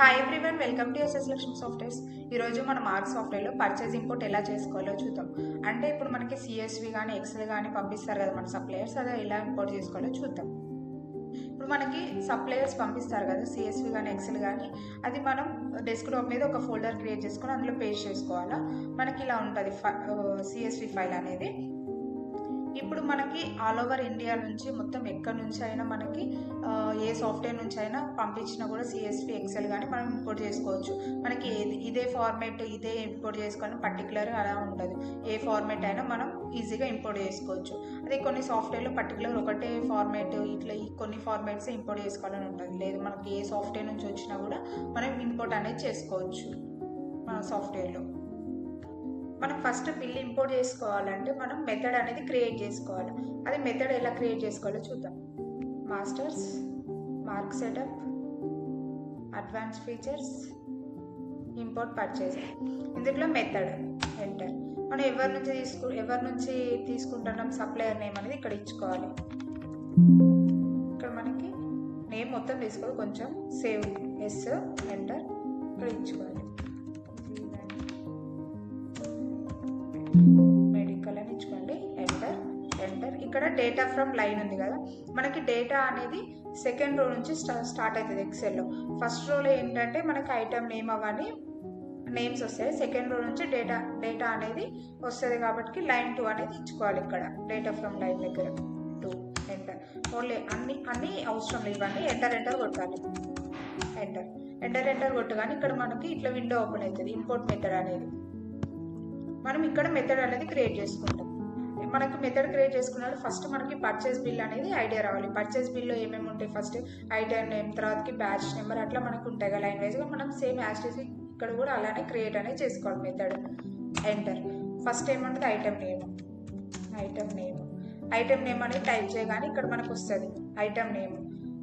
Hi everyone welcome to SS Lakshmi softwares ఈరోజు మనం are సాఫ్ట్వేర్లో పర్చేజ్ ఇంపోర్ట్ ఎలా చేసుకోవాలో చూద్దాం. అంటే ఇప్పుడు మనకి సిఎస్వి కానీ ఎక్సెల్ కానీ పంపిస్తారు కదా మన సప్లయర్స్ అది ఎలా ఇంపోర్ట్ చేసుకోవాలో చూద్దాం. ఇప్పుడు మనకి సప్లయర్స్ పంపిస్తారు కదా సిఎస్వి కానీ ఎక్సెల్ కానీ అది మనం డెస్క్టాప్ మీద ఒక ఫోల్డర్ క్రియేట్ చేసుకొని అందులో పేస్ట్ చేసుకోవాలా? మనకి ఇలా ఉంటుంది సిఎస్వి ఫైల్ అనేది. ఇప్పుడు మనకి ఆల్ ఓవర్ ఇండియా నుంచి మొత్తం ఎక్కడి నుంచి అయినా మనకి ఏ సాఫ్ట్వేర్ నుంచి అయినా పంపించినా కూడా సిఎస్పి ఎక్సెల్ కానీ మనం ఇంపోర్ట్ చేసుకోవచ్చు. మనకి ఏది ఇదే ఫార్మేట్ ఇదే ఇంపోర్ట్ చేసుకోవాలని పర్టికులర్ అలా ఉండదు. ఏ ఫార్మేట్ అయినా మనం ఈజీగా ఇంపోర్ట్ చేసుకోవచ్చు. అదే కొన్ని సాఫ్ట్వేర్లో పర్టికులర్ ఒకటే ఫార్మేట్ ఇట్లా ఈ కొన్ని ఫార్మేట్స్ ఇంపోర్ట్ చేసుకోవాలని ఉంటుంది లేదు మనకి ఏ సాఫ్ట్వేర్ నుంచి వచ్చినా కూడా మనం ఇంపోర్ట్ అనేది చేసుకోవచ్చు. మన సాఫ్ట్వేర్లో మనం ఫస్ట్ బిల్ ఇంపోర్ట్ చేసుకోవాలంటే మనం మెథడ్ అనేది క్రియేట్ చేసుకోవాలి. అది మెథడ్ ఎలా క్రియేట్ చేసుకోవాలో చూద్దాం. Masters mark setup advance features import purchase ఇందులో మెథడ్ ఎంటర్ మనం ఎవరి నుంచి తీసుకు ఎవరి నుంచి తీసుకుంటున్నాం సప్లయర్ నేమ్ అనేది ఇక్కడ ఇచ్చుకోవాలి. ఇక్కడ మనకి నేమ్ మొత్తం తీసుకోవాలి కొంచెం సేవ్ ఎస్ ఎంటర్ ఇక్కడ ఇచ్చుకోవాలి. ఇక్కడ డేటా ఫ్రమ్ లైన్ ఉంది కదా. మనకి డేటా అనేది సెకండ్ రో నుంచి స్టార్ట్ అవుతుంది ఎక్సెల్లో ఫస్ట్ రోలో ఏంటంటే మనకి ఐటమ్ నేమ్ అవన్నీ నేమ్స్ వస్తాయి. సెకండ్ రో నుంచి డేటా డేటా అనేది వస్తుంది కాబట్టి లైన్ టూ అనేది ఇచ్చుకోవాలి ఇక్కడ. డేటా ఫ్రమ్ లైన్ దగ్గర టూ ఎంటర్ ఓన్లీ అన్ని అన్ని అవసరం లేదు ఇవన్నీ ఎంటర్ ఎంటర్ కొట్టాలి. ఎంటర్ ఎంటర్ ఎంటర్ కొట్టగానే ఇక్కడ మనకి ఇట్లా విండో ఓపెన్ అవుతుంది. ఇంపోర్ట్ మెథడ్ అనేది. మనం ఇక్కడ మెథడ్ అనేది క్రియేట్ చేసుకుంటాం. మనకి మెథడ్ క్రియేట్ చేసుకున్నాడు. ఫస్ట్ మనకి పర్చేస్ బిల్ అనేది ఐడియా రావాలి. పర్చేస్ బిల్లో ఏమేమి ఉంటాయి? ఫస్ట్ ఐడియా నేమ్ తర్వాతకి బ్యాచ్ నెంబర్ అట్లా మనకు ఉంటాయి కదా. లైన్ వైజ్గా మనం సేమ్ యాస్టిస్ ఇక్కడ కూడా అలానే క్రియేట్ అనేది చేసుకోవాలి మెథడ్ ఎంటర్ ఫస్ట్ ఏముంటుంది? Item name item name item name అనేది టైప్ చేయగానే ఇక్కడ మనకు వస్తుంది. ఐటమ్ నేమ్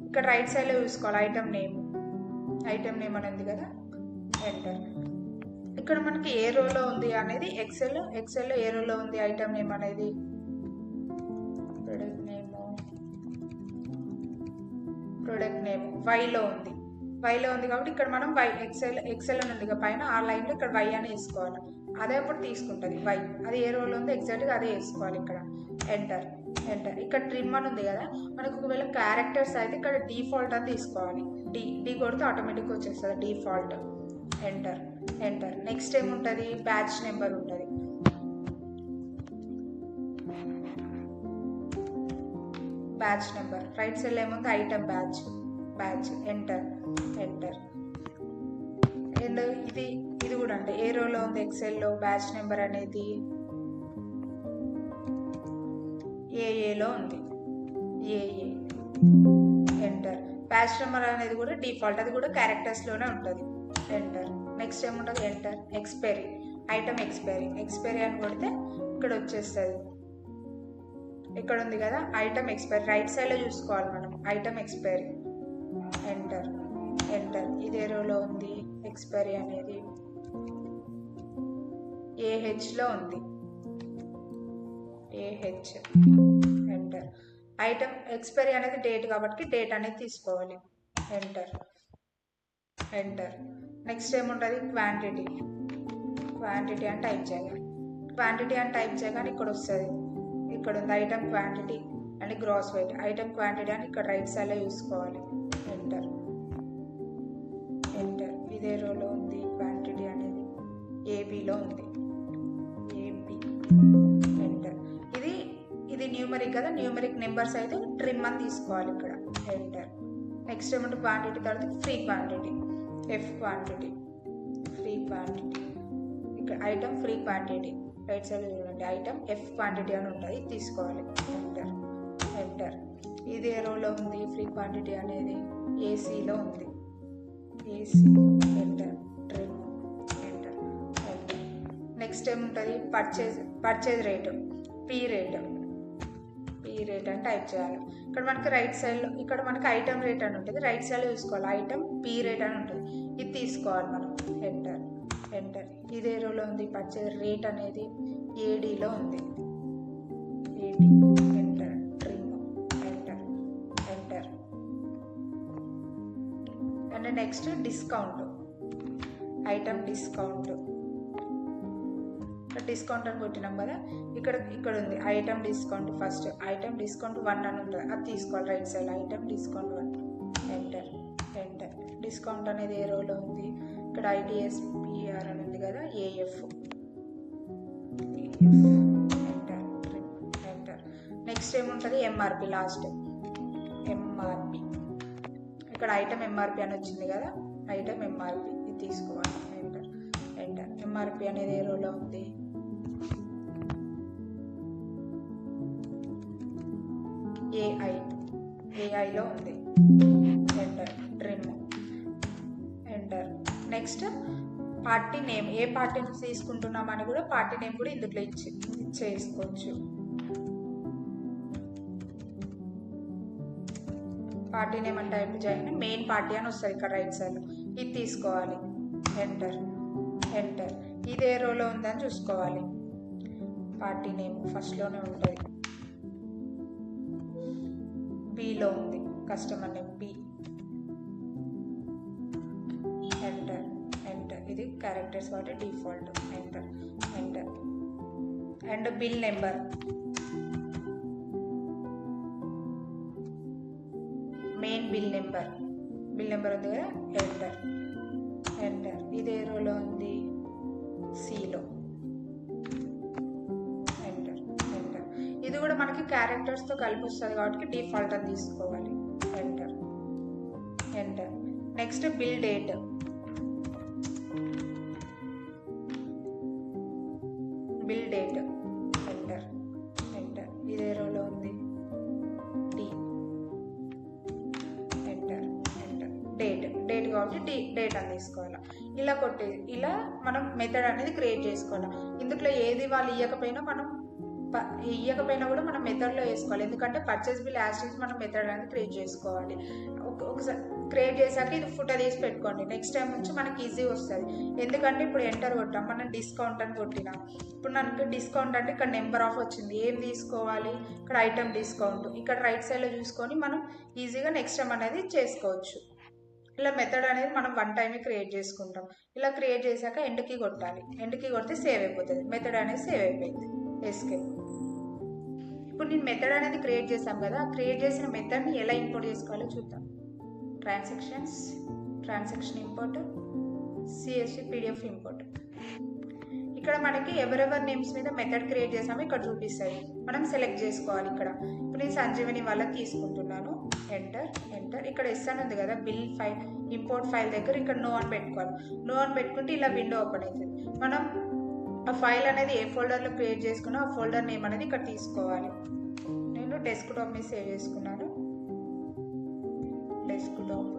ఇక్కడ రైట్ సైడ్లో చూసుకోవాలి. ఐటమ్ నేమ్ ఐటమ్ నేమ్ అని ఉంది కదా. ఎంటర్ ఇక్కడ మనకి ఏ రోలో ఉంది అనేది ఎక్సెల్ ఎక్సెల్లో ఏ రోలో ఉంది ఐటమ్ నేమ్ అనేది? ప్రొడక్ట్ నేమ్ ప్రొడక్ట్ నేమ్ వైలో ఉంది. వైలో ఉంది కాబట్టి ఇక్కడ మనం వై ఎక్సెల్ ఎక్సెల్ అని ఉంది కదా పైన ఆ లైన్లో ఇక్కడ వై అని వేసుకోవాలి. అదే అప్పుడు తీసుకుంటుంది వై అది ఏ రోలో ఉంది ఎగ్జాక్ట్గా అదే వేసుకోవాలి ఇక్కడ. ఎంటర్ ఎంటర్ ఇక్కడ ట్రిమ్ అని ఉంది కదా మనకు ఒకవేళ క్యారెక్టర్స్ అయితే ఇక్కడ డిఫాల్ట్ అని తీసుకోవాలి. డి డి కొడితే ఆటోమేటిక్గా వచ్చేస్తుంది డిఫాల్ట్ ఎంటర్ ఎంటర్ నెక్స్ట్ ఏముంటుంది బ్యాచ్ నెంబర్ ఉంటుంది. బ్యాచ్ నెంబర్ రైట్ సైడ్ ఏముంది? Item batch batch enter enter and ఇది? ఇది కూడా అంటే ఏ రోలో ఉంది? ఎక్సెల్లో బ్యాచ్ నెంబర్ అనేది? ఏఏలో ఉంది. ఏఏ ఎంటర్ బ్యాచ్ నెంబర్ అనేది కూడా డిఫాల్ట్ అది కూడా క్యారెక్టర్స్లోనే ఉంటుంది. ఎంటర్ నెక్స్ట్ ఏముంటుంది? Enter expiry item expiry expiry అని కొడితే ఇక్కడ వచ్చేస్తుంది. ఇక్కడ ఉంది కదా ఐటమ్ ఎక్స్పైరీ రైట్ సైడ్లో చూసుకోవాలి మనం. ఐటమ్ ఎక్స్పైరీ ఎంటర్ ఎంటర్ ఇదే రోలో ఉంది ఎక్స్పైరీ అనేది. ఏహెచ్లో ఉంది. ఏహెచ్ ఎంటర్ ఐటమ్ ఎక్స్పైరీ అనేది డేట్ కాబట్టి డేట్ అనేది తీసుకోవాలి. ఎంటర్ ఎంటర్ నెక్స్ట్ ఏముంటుంది? క్వాంటిటీ క్వాంటిటీ అని టైప్ చేయాలి. క్వాంటిటీ అని టైప్ చేయగానే ఇక్కడ వస్తుంది. ఇక్కడ ఉంది item quantity and gross weight item quantity అని ఇక్కడ రైట్ సైడ్లో చూసుకోవాలి. ఎంటర్ ఎంటర్ ఇదే రోలో ఉంది క్వాంటిటీ అనేది. ఏబీలో ఉంది. ఏబీ ఎంటర్ ఇది ఇది న్యూమరిక్ కదా? న్యూమరిక్ నెంబర్స్ అయితే ట్రిమ్ అని తీసుకోవాలి ఇక్కడ. ఎంటర్ నెక్స్ట్ ఏమంటే క్వాంటిటీ తర్వాత free quantity F quantity free quantity ఇక్కడ item free quantity right side చూడండి ఐటమ్ ఎఫ్ క్వాంటిటీ అని ఉంటుంది తీసుకోవాలి. ఎంటర్ ఎంటర్ ఇది ఏ రోలో ఉంది ఫ్రీ క్వాంటిటీ అనేది. ఏసీలో ఉంది. AC enter trim enter enter next ఏముంటుంది purchase purchase rate P rate P rate అని టైప్ చేయాలి. ఇక్కడ మనకి రైట్ సైడ్లో ఇక్కడ మనకి ఐటమ్ రేట్ అని ఉంటుంది. రైట్ సైడ్లో చూసుకోవాలి. ఐటమ్ పీ రేట్ అని ఉంటుంది. ఇది తీసుకోవాలి మనం. ఎంటర్ ఎంటర్ ఇదే రోలో ఉంది? పర్చేజ్ రేట్ అనేది ఏడీలో ఉంది. AD enter trim enter enter and next discount item discount discount అని కొట్టినాం కదా ఇక్కడ ఇక్కడ ఉంది item discount first item discount one అని ఉంటుంది. అది తీసుకోవాలి right side item discount one enter enter discount అనేది ఏ రోలో ఉంది? ఇక్కడ ఐటీఎస్పిఆర్ అని ఉంది కదా ఏఎఫ్ ఎంటర్ ఎంటర్ నెక్స్ట్ ఏముంటుంది? ఎంఆర్పి లాస్ట్ ఎంఆర్పి ఇక్కడ ఐటమ్ ఎంఆర్పి అని వచ్చింది కదా ఐటమ్ ఎంఆర్పి ఇది తీసుకోవాలి. ఎంటర్ ఎంటర్ ఎంఆర్పి అనేది ఏ రోలో ఉంది? ఏఐ ఏఐలో ఉంది. Enter trim enter next party name ఏ పార్టీ తీసుకుంటున్నామని కూడా పార్టీ నేమ్ కూడా ఇందులో ఇచ్చి చేసుకోవచ్చు పార్టీ నేమ్ అంటే టైప్ చేయండి. మెయిన్ పార్టీ అని వస్తుంది ఇక్కడ రైట్ సైడ్ ఇది తీసుకోవాలి. ఎంటర్ ఎంటర్ ఇది ఏ రోలో ఉందని చూసుకోవాలి. పార్టీ నేమ్ ఫస్ట్లోనే ఉంటుంది. బిలో ఉంది. Customer name B enter enter ఇది క్యారెక్టర్స్ వాటి default enter enter and bill number main bill number bill number ఉంది కదా? ఎంటర్ ఎంటర్ ఇది ఏ రోలో ఉంది. క్యారెక్టర్స్తో కలిపి వస్తుంది కాబట్టి డిఫాల్ట్ అని తీసుకోవాలి. Enter enter next bill date bill date enter enter ఇదే రోలో ఉంది. D enter enter date date కాబట్టి డి డేట్ అని తీసుకోవాలి. ఇలా కొట్టే ఇలా మనం మెథడ్ అనేది క్రియేట్ చేసుకోవాలి. ఇందులో ఏది వాళ్ళు ఇవ్వకపోయినా మనం ఇవ్వకపోయినా కూడా మనం మెథడ్లో వేసుకోవాలి. ఎందుకంటే పర్చేస్ బిల్ యాస్టీస్ మనం మెథడ్ అనేది క్రియేట్ చేసుకోవాలి. ఒకసారి క్రియేట్ చేశాక ఇది ఫోటో తీసి పెట్టుకోండి. నెక్స్ట్ టైం నుంచి మనకి ఈజీ వస్తుంది. ఎందుకంటే ఇప్పుడు ఎంటర్ కొట్టాం మనం డిస్కౌంట్ అని కొట్టినాం. ఇప్పుడు మనకి డిస్కౌంట్ అంటే ఇక్కడ నెంబర్ ఆఫ్ వచ్చింది. ఏం తీసుకోవాలి? ఇక్కడ ఐటమ్ డిస్కౌంట్. ఇక్కడ రైట్ సైడ్లో చూసుకొని మనం ఈజీగా నెక్స్ట్ టైం అనేది చేసుకోవచ్చు. ఇలా మెథడ్ అనేది మనం వన్ టైమే క్రియేట్ చేసుకుంటాం. ఇలా క్రియేట్ చేశాక ఎండ్కి కొట్టాలి. ఎండ్కి కొడితే సేవ్ అయిపోతుంది. మెథడ్ అనేది సేవ్ అయిపోయింది. ఎస్కేప్ ఇప్పుడు నేను మెథడ్ అనేది క్రియేట్ చేశాం కదా క్రియేట్ చేసిన మెథడ్ని ఎలా ఇంపోర్ట్ చేసుకోవాలో చూద్దాం. Transactions transaction import CSC PDF import ఇక్కడ మనకి ఎవరెవరి నేమ్స్ మీద మెథడ్ క్రియేట్ చేసామో ఇక్కడ చూపిస్తాయి. మనం సెలెక్ట్ చేసుకోవాలి ఇక్కడ. ఇప్పుడు నేను సంజీవని వల్ల తీసుకుంటున్నాను. ఎంటర్ ఎంటర్ ఇక్కడ ఎస్ అని ఉంది కదా బిల్ ఫైల్ ఇంపోర్ట్ ఫైల్ దగ్గర ఇక్కడ నో అని పెట్టుకోవాలి. నో అని పెట్టుకుంటే ఇలా విండో ఓపెన్ అవుతుంది. మనం ఆ ఫైల్ అనేది ఏ ఫోల్డర్లో క్రియేట్ చేసుకున్నా ఆ ఫోల్డర్ నేమ్ అనేది ఇక్కడ తీసుకోవాలి. నేను డెస్క్టాప్ మీద సేవ్ చేసుకున్నాను. Desktop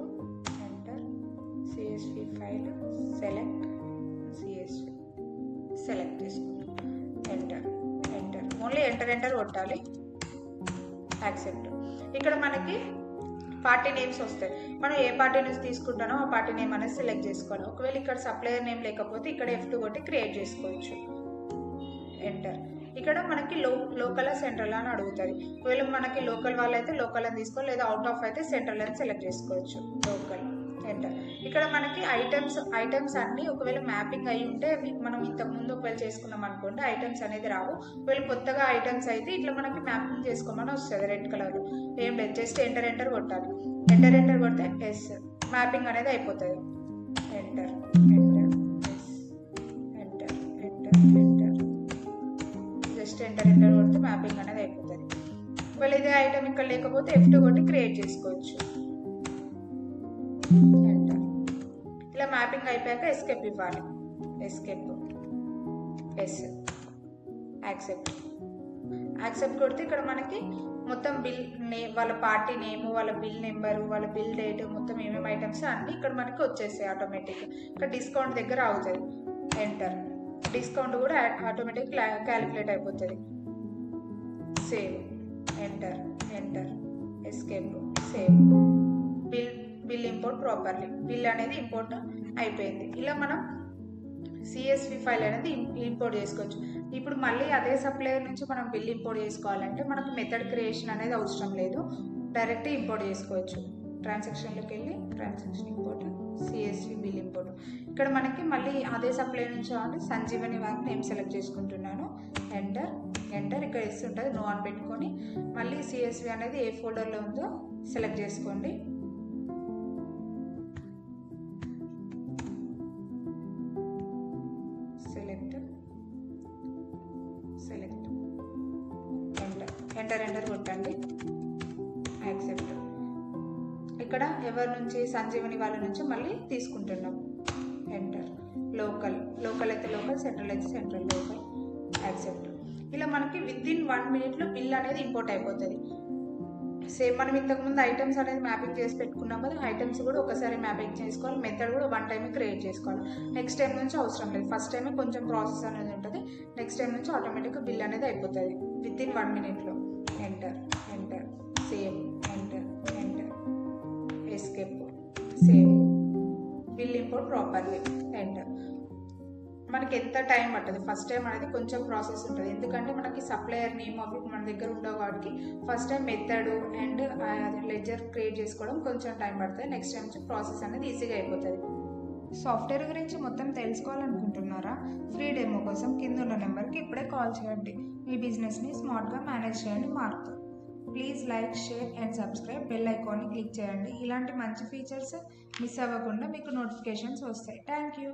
enter CSV file select CSV select చేసుకున్నాను. Enter enter. Only enter enter కొట్టాలి. యాక్సెప్ట్. ఇక్కడ మనకి పార్టీ నేమ్స్ వస్తాయి. మనం ఏ పార్టీ నుంచి తీసుకుంటానో ఆ పార్టీ నేమ్ అనేది సెలెక్ట్ చేసుకోవాలి. ఒకవేళ ఇక్కడ సప్లయర్ నేమ్ లేకపోతే ఇక్కడ ఎఫ్ టూ కొట్టి క్రియేట్ చేసుకోవచ్చు. ఎంటర్ ఇక్కడ మనకి లో లోకల్ సెంట్రల్ అని అడుగుతుంది. ఒకవేళ మనకి లోకల్ వాళ్ళైతే లోకల్ అని తీసుకోవాలి లేదా అవుట్ ఆఫ్ అయితే సెంట్రల్ అని సెలెక్ట్ చేసుకోవచ్చు. లోకల్ ఎంటర్ ఇక్కడ మనకి ఐటమ్స్ ఐటమ్స్ అన్నీ ఒకవేళ మ్యాపింగ్ అయి ఉంటే మనం ఇంతకు ముందు ఒకవేళ చేసుకున్నాం అనుకోండి ఐటమ్స్ అనేది రావు. ఒకవేళ కొత్తగా ఐటమ్స్ అయితే ఇట్లా మనకి మ్యాపింగ్ చేసుకోమని వస్తుంది రెడ్ కలర్ ఏం లేదు జస్ట్ ఎంటర్ ఎంటర్ కొట్టాలి. ఎంటర్ ఎంటర్ కొడితే ఎస్ మ్యాపింగ్ అనేది అయిపోతుంది. Enter enter yes enter enter enter just enter enter కొడితే మ్యాపింగ్ అనేది అయిపోతుంది. ఒకవేళ ఇదే ఐటమ్ ఇక్కడ లేకపోతే ఎఫ్ టూ కొట్టి క్రియేట్ చేసుకోవచ్చు. ఇలా మ్యాపింగ్ అయిపోయాక ఎస్కేప్ ఇవ్వాలి. ఎస్కేప్ ఎస్ యాక్సెప్ట్ యాక్సెప్ట్ కొడితే ఇక్కడ మనకి మొత్తం బిల్ నే వాళ్ళ పార్టీ నేమ్ వాళ్ళ బిల్ నెంబరు వాళ్ళ బిల్ డేట్ మొత్తం ఏమేమి ఐటమ్స్ అన్నీ ఇక్కడ మనకి వచ్చేస్తాయి ఆటోమేటిక్ ఇక్కడ డిస్కౌంట్ దగ్గర అవుతుంది ఎంటర్ డిస్కౌంట్ కూడా ఆటోమేటిక్ క్యాలిక్యులేట్ అయిపోతుంది. Save enter enter escape save bill bill import properly. Bill అనేది ఇంపోర్ట్ అయిపోయింది. ఇలా మనం సిఎస్వి ఫైల్ అనేది ఇంపోర్ట్ చేసుకోవచ్చు. ఇప్పుడు మళ్ళీ అదే సప్లయర్ నుంచి మనం బిల్ ఇంపోర్ట్ చేసుకోవాలంటే మనకు మెథడ్ క్రియేషన్ అనేది అవసరం లేదు. డైరెక్ట్ ఇంపోర్ట్ చేసుకోవచ్చు. ట్రాన్సాక్షన్లోకి వెళ్ళి transaction import CSV bill import. ఇక్కడ మనకి మళ్ళీ అదే సప్లై నుంచి అంటే సంజీవని బ్యాంక్ నేమ్ సెలెక్ట్ చేసుకుంటున్నాను. ఎంటర్ ఎంటర్ ఇక్కడ ఇస్తుంటుంది నో అని పెట్టుకొని మళ్ళీ సిఎస్వి అనేది ఏ ఫోల్డర్లో ఉందో సెలెక్ట్ చేసుకోండి. నుంచి సంజీవని వాళ్ళ నుంచి మళ్ళీ తీసుకుంటున్నాం. ఎంటర్ లోకల్ లోకల్ అయితే లోకల్ సెంట్రల్ అయితే సెంట్రల్ లోకల్ యాక్సెప్ట్ ఇలా మనకి విత్ ఇన్ వన్ మినిట్లో బిల్ అనేది ఇంపోర్ట్ అయిపోతుంది. సేమ్ మనం ఇంతకుముందు ఐటమ్స్ అనేది మ్యాపింగ్ చేసి పెట్టుకున్నాం కదా ఐటమ్స్ కూడా ఒకసారి మ్యాపింగ్ చేసుకోవాలి మెథడ్ కూడా వన్ టైం క్రియేట్ చేసుకోవాలి. నెక్స్ట్ టైం నుంచి అవసరం లేదు. ఫస్ట్ టైమే కొంచెం ప్రాసెస్ అనేది ఉంటుంది నెక్స్ట్ టైం నుంచి ఆటోమేటిక్గా బిల్ అనేది అయిపోతుంది. విత్ ఇన్ వన్ మినిట్లో enter enter same escape save bill import properly enter మనకి ఎంత టైం పడుతుంది ఫస్ట్ టైం అనేది కొంచెం ప్రాసెస్ ఉంటుంది. ఎందుకంటే మనకి సప్లయర్ నేమ్ ఆఫ్ మన దగ్గర ఉండవు కాబట్టి first time method and ledger create చేసుకోవడం కొంచెం టైం పడుతుంది. నెక్స్ట్ టైం నుంచి ప్రాసెస్ అనేది ఈజీగా అయిపోతుంది. సాఫ్ట్వేర్ గురించి మొత్తం తెలుసుకోవాలనుకుంటున్నారా? ఫ్రీ డెమో కోసం కింద ఉన్న నెంబర్కి ఇప్పుడే కాల్ చేయండి. మీ బిజినెస్ని స్మార్ట్గా మేనేజ్ చేయండి మార్పు please like share and subscribe bell ఐకాన్ని క్లిక్ చేయండి. ఇలాంటి మంచి ఫీచర్స్ మిస్ అవ్వకుండా మీకు నోటిఫికేషన్స్ వస్తాయి. Thank you